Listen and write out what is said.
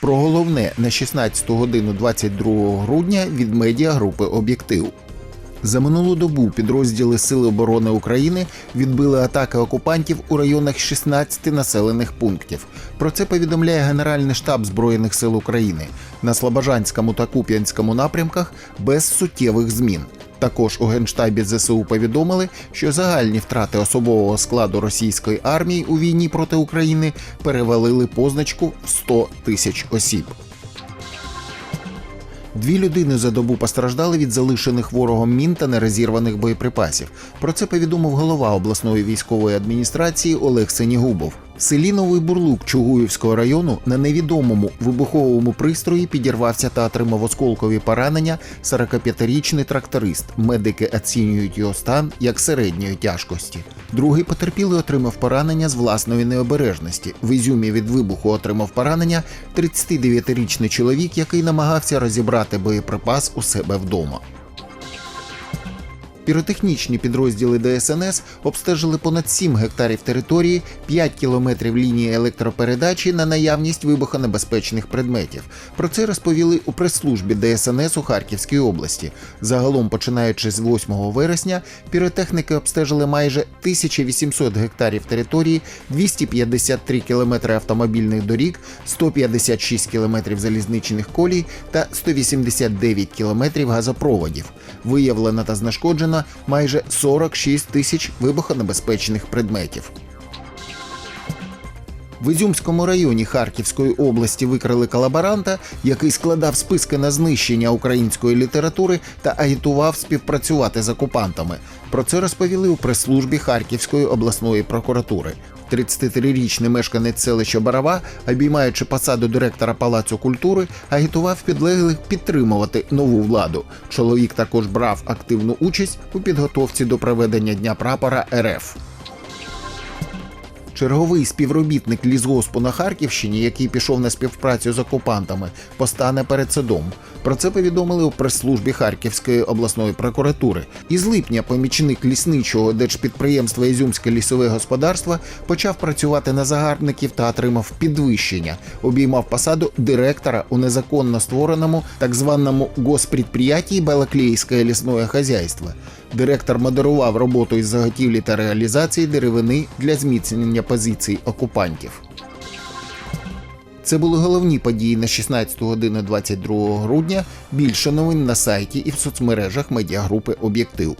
Про головне на 16 годину 22 грудня від медіагрупи Об'єктив. За минулу добу підрозділи Сили оборони України відбили атаки окупантів у районах 16 населених пунктів. Про це повідомляє Генеральний штаб Збройних сил України на Слобожанському та Куп'янському напрямках без суттєвих змін. Також у генштабі ЗСУ повідомили, що загальні втрати особового складу російської армії у війні проти України перевалили позначку в 100 тисяч осіб. Дві людини за добу постраждали від залишених ворогом мін та нерозірваних боєприпасів. Про це повідомив голова обласної військової адміністрації Олег Сенігубов. В селі Новий Бурлук Чугуївського району на невідомому вибуховому пристрої підірвався та отримав осколкові поранення 45-річний тракторист. Медики оцінюють його стан як середньої тяжкості. Другий потерпілий отримав поранення з власної необережності. В Ізюмі від вибуху отримав поранення 39-річний чоловік, який намагався розібрати боєприпас у себе вдома. Піротехнічні підрозділи ДСНС обстежили понад 7 гектарів території, 5 кілометрів лінії електропередачі на наявність вибухонебезпечних предметів. Про це розповіли у прес-службі ДСНС у Харківській області. Загалом, починаючи з 8 вересня, піротехніки обстежили майже 1800 гектарів території, 253 кілометри автомобільних доріг, 156 кілометрів залізничних колій та 189 кілометрів газопроводів. Виявлено та знешкоджено майже 46 тисяч вибухонебезпечних предметів. В Ізюмському районі Харківської області викрили колаборанта, який складав списки на знищення української літератури та агітував співпрацювати з окупантами. Про це розповіли у прес-службі Харківської обласної прокуратури. 33-річний мешканець селища Барава, обіймаючи посаду директора Палацу культури, агітував підлеглих підтримувати нову владу. Чоловік також брав активну участь у підготовці до проведення Дня прапора РФ. Черговий співробітник лісгоспу на Харківщині, який пішов на співпрацю з окупантами, постане перед судом. Про це повідомили у прес-службі Харківської обласної прокуратури. Із липня помічник лісничого держпідприємства Ізюмське лісове господарство почав працювати на загарбників та отримав підвищення. Обіймав посаду директора у незаконно створеному так званому госпредприятії Балаклейське лісне хазяйство. Директор модерував роботу із заготівлі та реалізації деревини для зміцнення позицій окупантів. Це були головні події на 16 годину 22 грудня. Більше новин на сайті і в соцмережах медіагрупи Об'єктив.